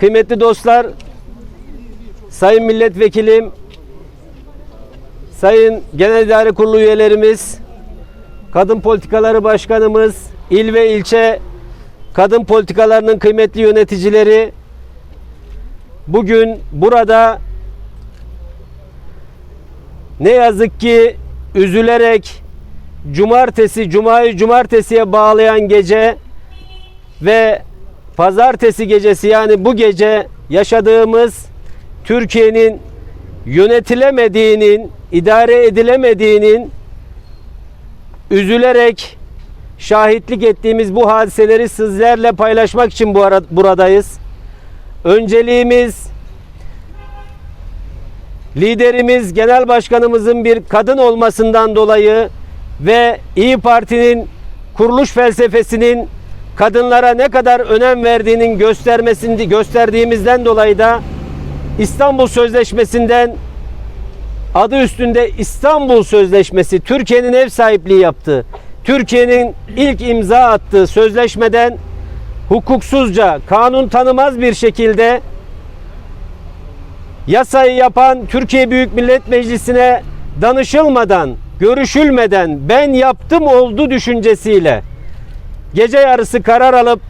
kıymetli dostlar, sayın milletvekilim, sayın genel idare kurulu üyelerimiz, kadın politikaları başkanımız, il ve ilçe kadın politikalarının kıymetli yöneticileri, bugün burada ne yazık ki üzülerek cumartesi, cumayı cumartesiye bağlayan gece ve pazartesi gecesi yani bu gece yaşadığımız Türkiye'nin yönetilemediğinin, idare edilemediğinin üzülerek şahitlik ettiğimiz bu hadiseleri sizlerle paylaşmak için bu ara, buradayız. Önceliğimiz liderimiz, genel başkanımızın bir kadın olmasından dolayı ve İyi Parti'nin kuruluş felsefesinin kadınlara ne kadar önem verdiğinin göstermesini gösterdiğimizden dolayı da İstanbul Sözleşmesi'nden adı üstünde İstanbul Sözleşmesi Türkiye'nin ev sahipliği yaptığı, Türkiye'nin ilk imza attığı sözleşmeden hukuksuzca, kanun tanımaz bir şekilde yasayı yapan Türkiye Büyük Millet Meclisi'ne danışılmadan, görüşülmeden ben yaptım oldu düşüncesiyle gece yarısı karar alıp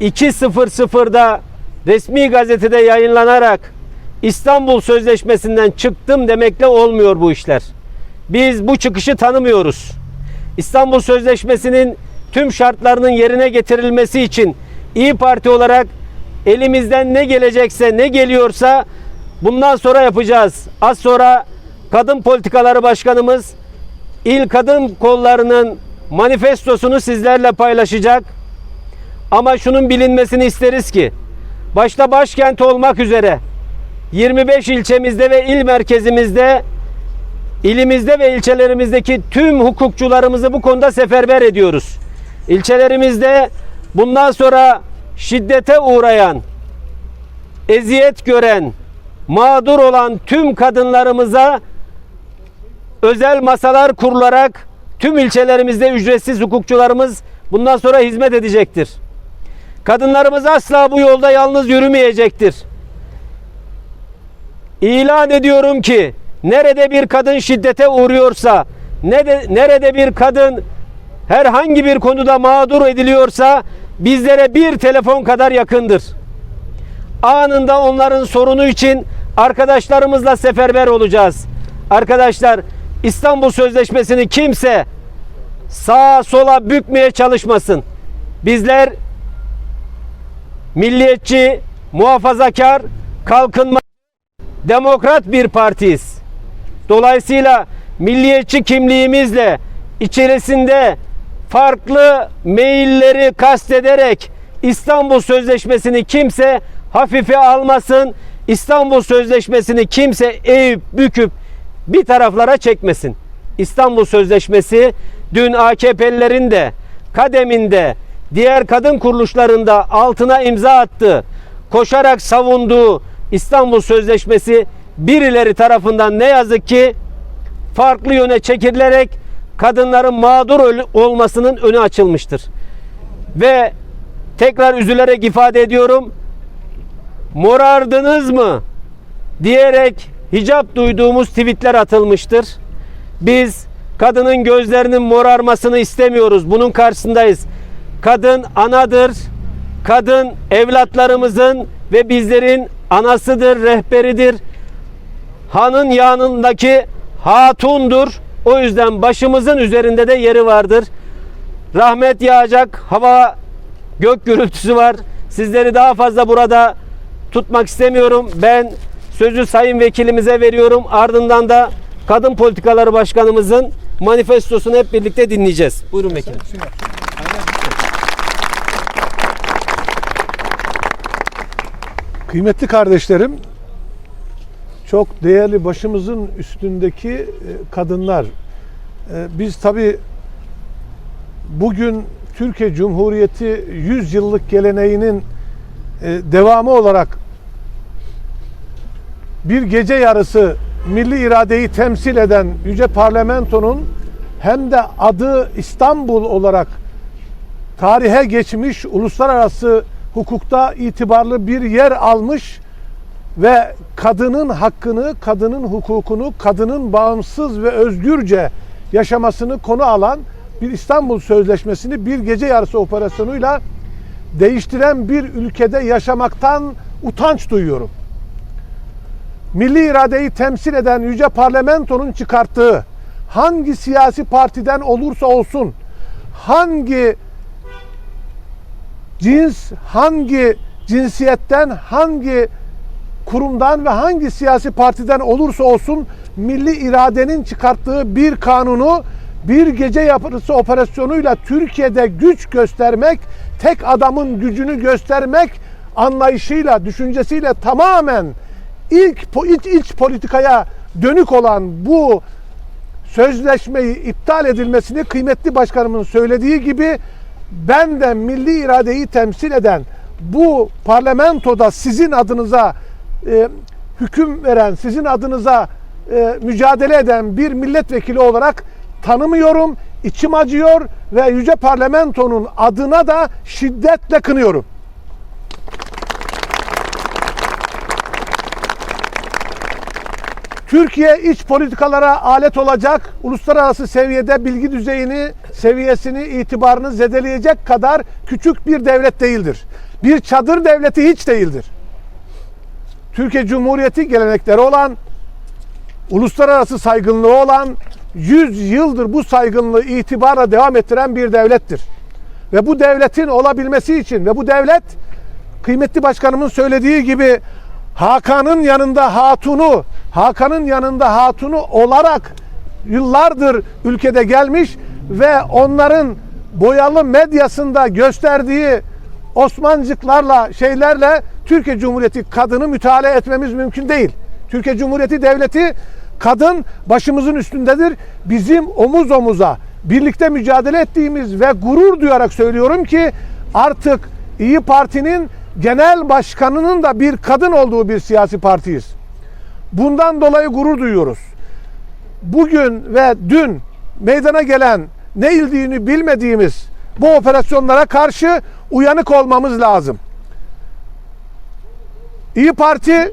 2.00'da resmi gazetede yayınlanarak İstanbul Sözleşmesi'nden çıktım demekle olmuyor bu işler. Biz bu çıkışı tanımıyoruz. İstanbul Sözleşmesi'nin tüm şartlarının yerine getirilmesi için İyi Parti olarak elimizden ne gelecekse ne geliyorsa bundan sonra yapacağız. Az sonra Kadın Politikaları Başkanımız İl Kadın Kolları'nın manifestosunu sizlerle paylaşacak. Ama şunun bilinmesini isteriz ki başta başkent olmak üzere 25 ilçemizde ve il merkezimizde ilimizde ve ilçelerimizdeki tüm hukukçularımızı bu konuda seferber ediyoruz. İlçelerimizde bundan sonra şiddete uğrayan, eziyet gören, mağdur olan tüm kadınlarımıza özel masalar kurularak tüm ilçelerimizde ücretsiz hukukçularımız bundan sonra hizmet edecektir. Kadınlarımız asla bu yolda yalnız yürümeyecektir. İlan ediyorum ki nerede bir kadın şiddete uğruyorsa, ne de, nerede bir kadın herhangi bir konuda mağdur ediliyorsa bizlere bir telefon kadar yakındır. Anında onların sorunu için arkadaşlarımızla seferber olacağız. Arkadaşlar İstanbul Sözleşmesi'ni kimse sağa sola bükmeye çalışmasın. Bizler milliyetçi, muhafazakar, kalkınma demokrat bir partiyiz. Dolayısıyla milliyetçi kimliğimizle içerisinde farklı meyilleri kastederek İstanbul Sözleşmesi'ni kimse hafife almasın. İstanbul Sözleşmesi'ni kimse eğip büküp bir taraflara çekmesin. İstanbul Sözleşmesi dün AKP'lilerin de kademinde diğer kadın kuruluşlarında altına imza attı. Koşarak savunduğu İstanbul Sözleşmesi birileri tarafından ne yazık ki farklı yöne çekilerek kadınların mağdur olmasının önü açılmıştır. Ve tekrar üzülerek ifade ediyorum. Morardınız mı? diyerek hicap duyduğumuz tweetler atılmıştır. Biz kadının gözlerinin morarmasını istemiyoruz. Bunun karşısındayız. Kadın anadır. Kadın evlatlarımızın ve bizlerin anasıdır, rehberidir. Hanın yanındaki hatundur. O yüzden başımızın üzerinde de yeri vardır. Rahmet yağacak, hava gök gürültüsü var. Sizleri daha fazla burada tutmak istemiyorum. Ben sözü sayın vekilimize veriyorum. Ardından da Kadın Politikaları Başkanımızın manifestosunu hep birlikte dinleyeceğiz. Buyurun vekilim. Kıymetli kardeşlerim, çok değerli başımızın üstündeki e, kadınlar. E, Biz tabi bugün Türkiye Cumhuriyeti 100 yıllık geleneğinin e, devamı olarak bir gece yarısı milli iradeyi temsil eden Yüce Parlamento'nun hem de adı İstanbul olarak tarihe geçmiş uluslararası hukukta itibarlı bir yer almış ve kadının hakkını, kadının hukukunu, kadının bağımsız ve özgürce yaşamasını konu alan bir İstanbul Sözleşmesi'ni bir gece yarısı operasyonuyla değiştiren bir ülkede yaşamaktan utanç duyuyorum. Milli iradeyi temsil eden yüce parlamentonun çıkarttığı hangi siyasi partiden olursa olsun hangi cins, hangi cinsiyetten, hangi kurumdan ve hangi siyasi partiden olursa olsun milli iradenin çıkarttığı bir kanunu bir gece yapısı operasyonuyla Türkiye'de güç göstermek, tek adamın gücünü göstermek anlayışıyla, düşüncesiyle tamamen ilk iç, iç politikaya dönük olan bu sözleşmeyi iptal edilmesini kıymetli başkanımın söylediği gibi ben de milli iradeyi temsil eden bu parlamentoda sizin adınıza e, hüküm veren, sizin adınıza e, mücadele eden bir milletvekili olarak tanımıyorum, içim acıyor ve yüce parlamentonun adına da şiddetle kınıyorum. Türkiye iç politikalara alet olacak, uluslararası seviyede bilgi düzeyini, seviyesini, itibarını zedeleyecek kadar küçük bir devlet değildir. Bir çadır devleti hiç değildir. Türkiye Cumhuriyeti gelenekleri olan, uluslararası saygınlığı olan, 100 yıldır bu saygınlığı itibarla devam ettiren bir devlettir. Ve bu devletin olabilmesi için ve bu devlet kıymetli başkanımın söylediği gibi Hakan'ın yanında hatunu, Hakan'ın yanında hatunu olarak yıllardır ülkede gelmiş ve onların boyalı medyasında gösterdiği Osmancıklarla şeylerle Türkiye Cumhuriyeti kadını müteala etmemiz mümkün değil. Türkiye Cumhuriyeti Devleti kadın başımızın üstündedir. Bizim omuz omuza birlikte mücadele ettiğimiz ve gurur duyarak söylüyorum ki artık İyi Parti'nin genel başkanının da bir kadın olduğu bir siyasi partiyiz. Bundan dolayı gurur duyuyoruz. Bugün ve dün meydana gelen ne ildiğini bilmediğimiz bu operasyonlara karşı uyanık olmamız lazım. İyi Parti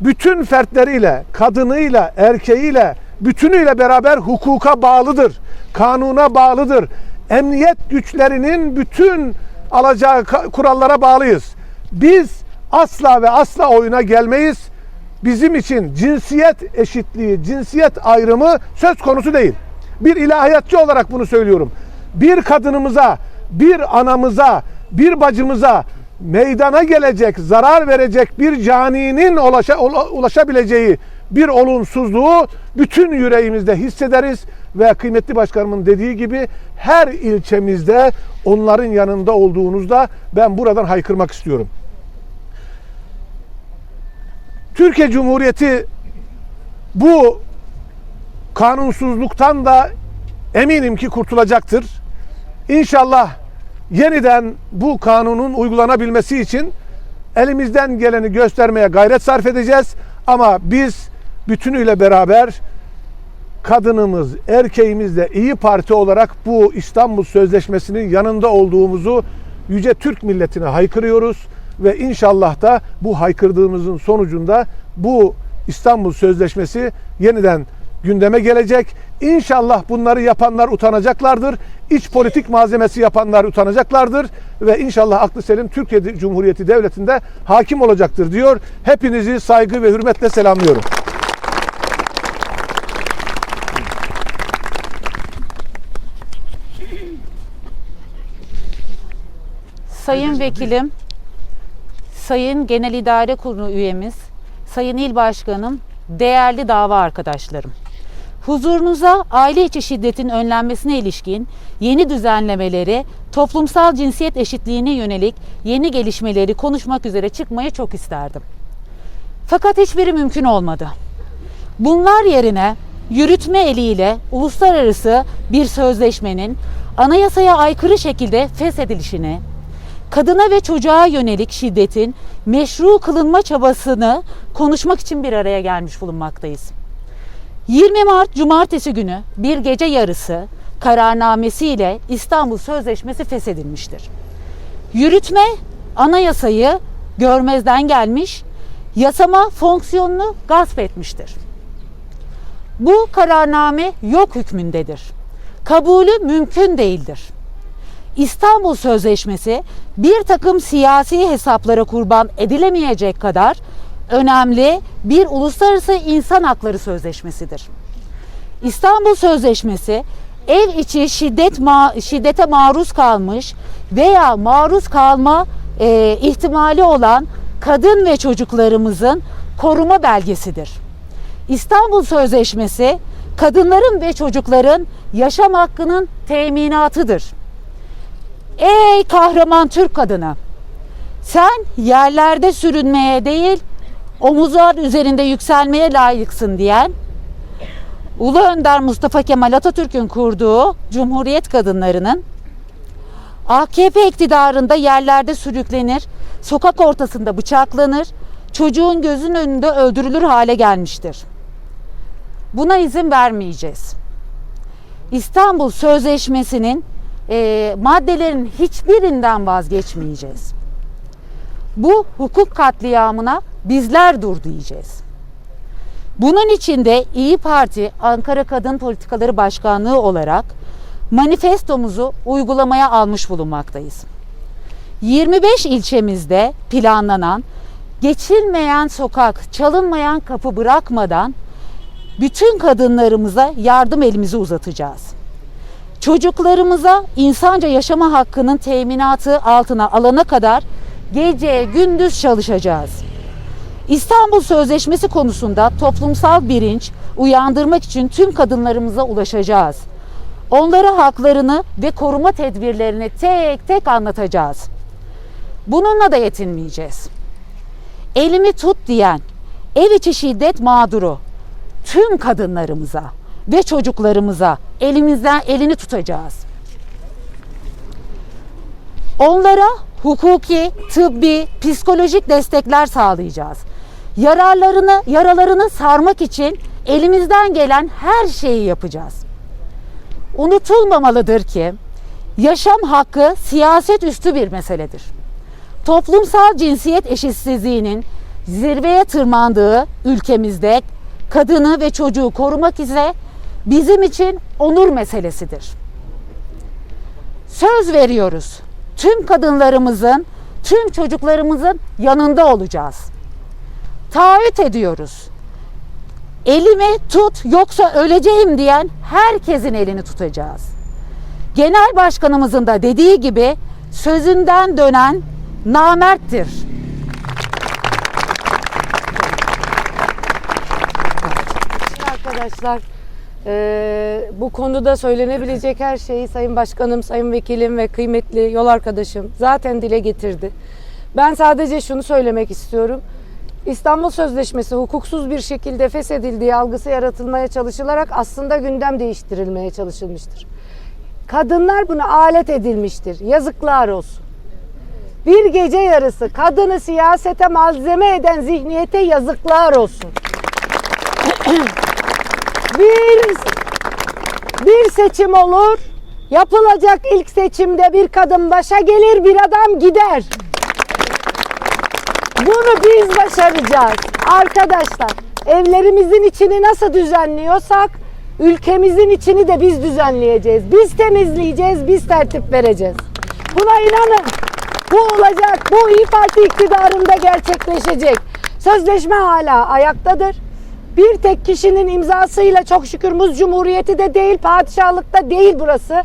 bütün fertleriyle, kadınıyla, erkeğiyle, bütünüyle beraber hukuka bağlıdır. Kanuna bağlıdır. Emniyet güçlerinin bütün alacağı kurallara bağlıyız. Biz asla ve asla oyuna gelmeyiz. Bizim için cinsiyet eşitliği, cinsiyet ayrımı söz konusu değil. Bir ilahiyatçı olarak bunu söylüyorum. Bir kadınımıza, bir anamıza, bir bacımıza meydana gelecek, zarar verecek bir caninin ulaşa, ula- ulaşabileceği bir olumsuzluğu bütün yüreğimizde hissederiz ve kıymetli başkanımın dediği gibi her ilçemizde onların yanında olduğunuzda ben buradan haykırmak istiyorum. Türkiye Cumhuriyeti bu kanunsuzluktan da eminim ki kurtulacaktır. İnşallah yeniden bu kanunun uygulanabilmesi için elimizden geleni göstermeye gayret sarf edeceğiz. Ama biz bütünüyle beraber kadınımız, erkeğimiz de iyi Parti olarak bu İstanbul Sözleşmesi'nin yanında olduğumuzu yüce Türk milletine haykırıyoruz ve inşallah da bu haykırdığımızın sonucunda bu İstanbul Sözleşmesi yeniden gündeme gelecek. İnşallah bunları yapanlar utanacaklardır. İç politik malzemesi yapanlar utanacaklardır ve inşallah aklı selim Türkiye Cumhuriyeti Devleti'nde hakim olacaktır diyor. Hepinizi saygı ve hürmetle selamlıyorum. Sayın Vekilim, Sayın Genel İdare Kurulu üyemiz, Sayın İl Başkanım, değerli dava arkadaşlarım. Huzurunuza aile içi şiddetin önlenmesine ilişkin yeni düzenlemeleri, toplumsal cinsiyet eşitliğine yönelik yeni gelişmeleri konuşmak üzere çıkmayı çok isterdim. Fakat hiçbiri mümkün olmadı. Bunlar yerine yürütme eliyle uluslararası bir sözleşmenin anayasaya aykırı şekilde feshedilişini, kadına ve çocuğa yönelik şiddetin meşru kılınma çabasını konuşmak için bir araya gelmiş bulunmaktayız. 20 Mart Cumartesi günü bir gece yarısı kararnamesiyle İstanbul Sözleşmesi feshedilmiştir. Yürütme anayasayı görmezden gelmiş, yasama fonksiyonunu gasp etmiştir. Bu kararname yok hükmündedir. Kabulü mümkün değildir. İstanbul Sözleşmesi bir takım siyasi hesaplara kurban edilemeyecek kadar önemli bir uluslararası insan hakları sözleşmesidir. İstanbul Sözleşmesi ev içi şiddet ma- şiddete maruz kalmış veya maruz kalma e, ihtimali olan kadın ve çocuklarımızın koruma belgesidir. İstanbul Sözleşmesi kadınların ve çocukların yaşam hakkının teminatıdır. Ey kahraman Türk kadını! Sen yerlerde sürünmeye değil, omuzlar üzerinde yükselmeye layıksın diyen Ulu Önder Mustafa Kemal Atatürk'ün kurduğu Cumhuriyet kadınlarının AKP iktidarında yerlerde sürüklenir, sokak ortasında bıçaklanır, çocuğun gözün önünde öldürülür hale gelmiştir. Buna izin vermeyeceğiz. İstanbul Sözleşmesi'nin e, maddelerin hiçbirinden vazgeçmeyeceğiz. Bu hukuk katliamına bizler dur diyeceğiz. Bunun için de İyi Parti Ankara Kadın Politikaları Başkanlığı olarak manifestomuzu uygulamaya almış bulunmaktayız. 25 ilçemizde planlanan geçilmeyen sokak, çalınmayan kapı bırakmadan bütün kadınlarımıza yardım elimizi uzatacağız. Çocuklarımıza insanca yaşama hakkının teminatı altına alana kadar gece gündüz çalışacağız. İstanbul Sözleşmesi konusunda toplumsal bilinç uyandırmak için tüm kadınlarımıza ulaşacağız. Onlara haklarını ve koruma tedbirlerini tek tek anlatacağız. Bununla da yetinmeyeceğiz. Elimi tut diyen ev içi şiddet mağduru tüm kadınlarımıza ve çocuklarımıza elimizden elini tutacağız. Onlara hukuki, tıbbi, psikolojik destekler sağlayacağız. Yararlarını, yaralarını sarmak için elimizden gelen her şeyi yapacağız. Unutulmamalıdır ki yaşam hakkı siyaset üstü bir meseledir. Toplumsal cinsiyet eşitsizliğinin zirveye tırmandığı ülkemizde kadını ve çocuğu korumak ise bizim için onur meselesidir. Söz veriyoruz. Tüm kadınlarımızın, tüm çocuklarımızın yanında olacağız. Taahhüt ediyoruz. Elimi tut yoksa öleceğim diyen herkesin elini tutacağız. Genel başkanımızın da dediği gibi sözünden dönen namerttir. Arkadaşlar eee, bu konuda söylenebilecek her şeyi Sayın Başkanım, Sayın Vekilim ve kıymetli yol arkadaşım zaten dile getirdi. Ben sadece şunu söylemek istiyorum. İstanbul Sözleşmesi hukuksuz bir şekilde feshedildiği algısı yaratılmaya çalışılarak aslında gündem değiştirilmeye çalışılmıştır. Kadınlar buna alet edilmiştir. Yazıklar olsun. Bir gece yarısı kadını siyasete malzeme eden zihniyete yazıklar olsun. bir bir seçim olur. Yapılacak ilk seçimde bir kadın başa gelir, bir adam gider. Bunu biz başaracağız. Arkadaşlar, evlerimizin içini nasıl düzenliyorsak ülkemizin içini de biz düzenleyeceğiz. Biz temizleyeceğiz, biz tertip vereceğiz. Buna inanın. Bu olacak. Bu İyi Parti iktidarında gerçekleşecek. Sözleşme hala ayaktadır. Bir tek kişinin imzasıyla çok şükür Muz Cumhuriyeti de değil, padişahlıkta değil burası.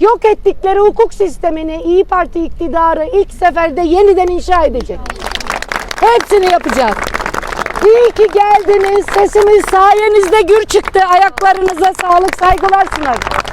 Yok ettikleri hukuk sistemini İyi Parti iktidarı ilk seferde yeniden inşa edecek. Hepsini yapacağız. İyi ki geldiniz. Sesimiz sayenizde gür çıktı. Ayaklarınıza sağlık, saygılar sunarım.